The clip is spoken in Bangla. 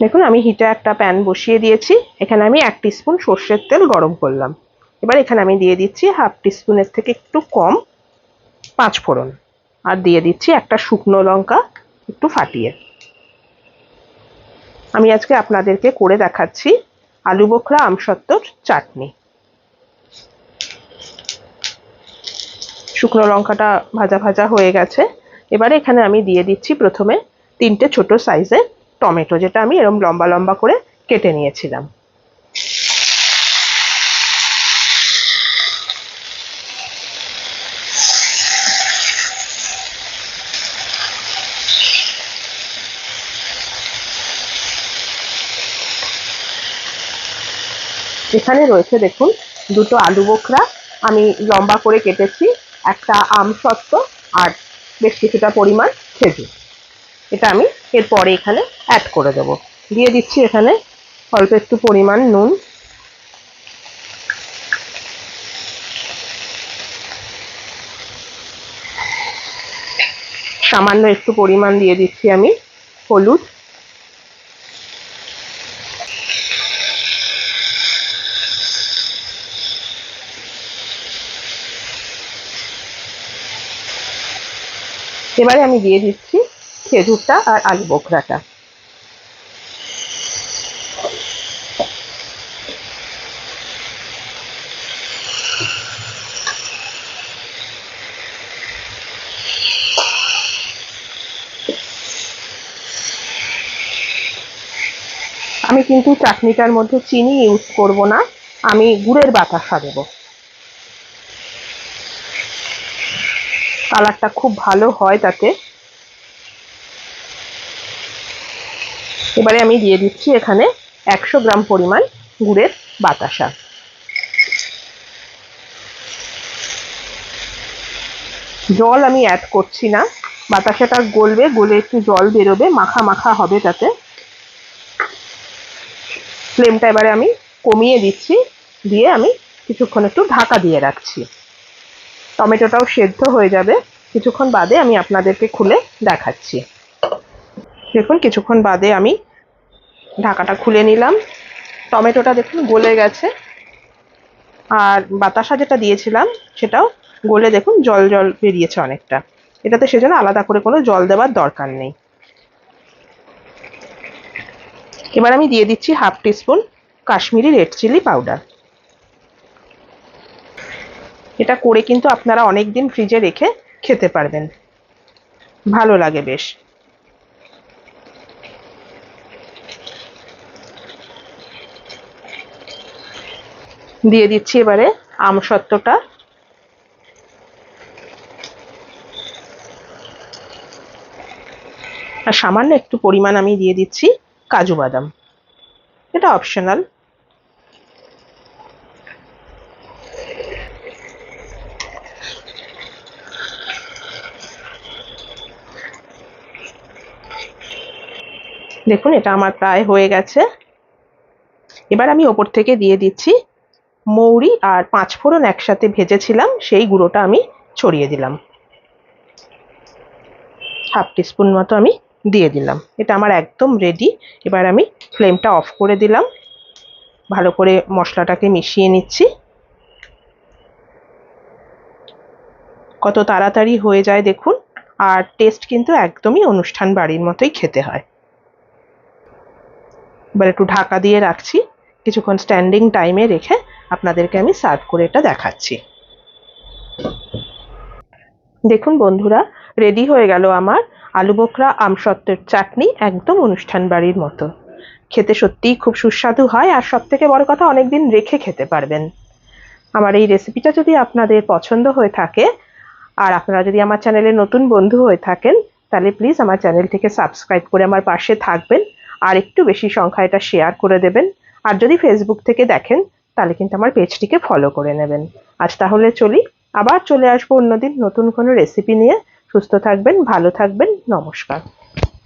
দেখুন, আমি হিটে একটা প্যান বসিয়ে দিয়েছি। এখানে আমি এক স্পুন সর্ষের তেল গরম করলাম। এবার এখানে আমি দিয়ে দিচ্ছি হাফ স্পুনের থেকে একটু কম পাঁচ ফোড়ন। আর দিয়ে দিচ্ছি একটা শুকনো লঙ্কা একটু ফাটিয়ে। আমি আজকে আপনাদেরকে করে দেখাচ্ছি আলু বোখরা আমসত্ত্বর চাটনি। শুকনো লঙ্কাটা ভাজা ভাজা হয়ে গেছে। এবারে এখানে আমি দিয়ে দিচ্ছি প্রথমে তিনটে ছোট সাইজের টমেটো, যেটা আমি এরকম লম্বা লম্বা করে কেটে নিয়েছিলাম। এখানে রয়েছে দেখুন, দুটো আলু বোখরা। আমি লম্বা করে কেটেছি, একটা আম সত্ত্ব আর বেশ কিছুটা পরিমাণ খেজুর। এটা আমি এরপরে এখানে অ্যাড করে দেব। দিয়ে দিচ্ছি এখানে অল্প একটু পরিমাণ নুন। সামান্য একটু পরিমাণ দিয়ে দিচ্ছি আমি হলুদ। এবারে আমি দিয়ে দিচ্ছি খেজুরটা আর আলু বোখরাটা। আমি কিন্তু চাটনিটার মধ্যে চিনি ইউজ করব না, আমি গুড়ের বাতাসা দেবো। কালারটা খুব ভালো হয় তাতে। এবারে আমি দিয়ে দিচ্ছি এখানে একশো গ্রাম পরিমাণ গুড়ের বাতাসা। জল আমি অ্যাড করছি না। বাতাসাটা গলবে, গলে একটু জল বেরোবে, মাখা মাখা হবে তাতে। ফ্লেমটা এবারে আমি কমিয়ে দিচ্ছি, দিয়ে আমি কিছুক্ষণ একটু ঢাকা দিয়ে রাখছি। টমেটোটাও সেদ্ধ হয়ে যাবে। কিছুক্ষণ বাদে আমি আপনাদেরকে খুলে দেখাচ্ছি। দেখুন, কিছুক্ষণ বাদে আমি ঢাকাটা খুলে নিলাম। টমেটোটা দেখুন, গলে গেছে। আর বাতাসা যেটা দিয়েছিলাম, সেটাও গলে দেখুন, জল জল বেরিয়েছে অনেকটা। এটাতে সেজন্য আলাদা করে কোনো জল দেওয়ার দরকার নেই। এবার আমি দিয়ে দিচ্ছি half teaspoon Kashmiri red chilli powder. এটা করে কিন্তু আপনারা অনেক দিন ফ্রিজে রেখে খেতে পারবেন। ভালো লাগে বেশ। দিয়ে দিচ্ছি এবারে আমসত্ত্বটা আর সামান্য একটু পরিমাণ আমি দিয়ে দিচ্ছি কাজু বাদাম। এটা অপশনাল দেখুন, এটা আমার প্রায় হয়ে গেছে। এবার আমি ওপর থেকে দিয়ে দিচ্ছি মৌরি আর পাঁচ ফোড়ন একসাথে ভেজেছিলাম, সেই গুঁড়োটা আমি ছড়িয়ে দিলাম। হাফ টিস্পুন মতো আমি দিয়ে দিলাম। এটা আমার একদম রেডি এবার আমি ফ্লেমটা অফ করে দিলাম। ভালো করে মশলাটাকে মিশিয়ে নিচ্ছি। কত তাড়াতাড়ি হয়ে যায় দেখুন, আর টেস্ট কিন্তু একদমই অনুষ্ঠান বাড়ির মতোই খেতে হয়। এবার একটু ঢাকা দিয়ে রাখছি। কিছুক্ষণ স্ট্যান্ডিং টাইমে রেখে আপনাদেরকে আমি সার্ভ করে এটা দেখাচ্ছি। দেখুন বন্ধুরা, রেডি হয়ে গেল আমার আলু বোখরা আমসত্ত্বের চাটনি একদম অনুষ্ঠান বাড়ির মতো। খেতে সত্যিই খুব সুস্বাদু হয় আর সব থেকে বড় কথা অনেকদিন রেখে খেতে পারবেন। আমার এই রেসিপিটা যদি আপনাদের পছন্দ হয়ে থাকে আর আপনারা যদি আমার চ্যানেলে নতুন বন্ধু হয়ে থাকেন, তাহলে প্লিজ আমার চ্যানেলটিকে সাবস্ক্রাইব করে আমার পাশে থাকবেন আর একটু বেশি সংখ্যা এটা শেয়ার করে দেবেন। আর যদি ফেসবুক থেকে দেখেন তাহলে কিন্তু আমার পেজটিকে ফলো করে নেবেন। আজ তাহলে চলি, আবার চলে আসব অন্যদিন নতুন কোনো রেসিপি নিয়ে। সুস্থ থাকবেন, ভালো থাকবেন, নমস্কার।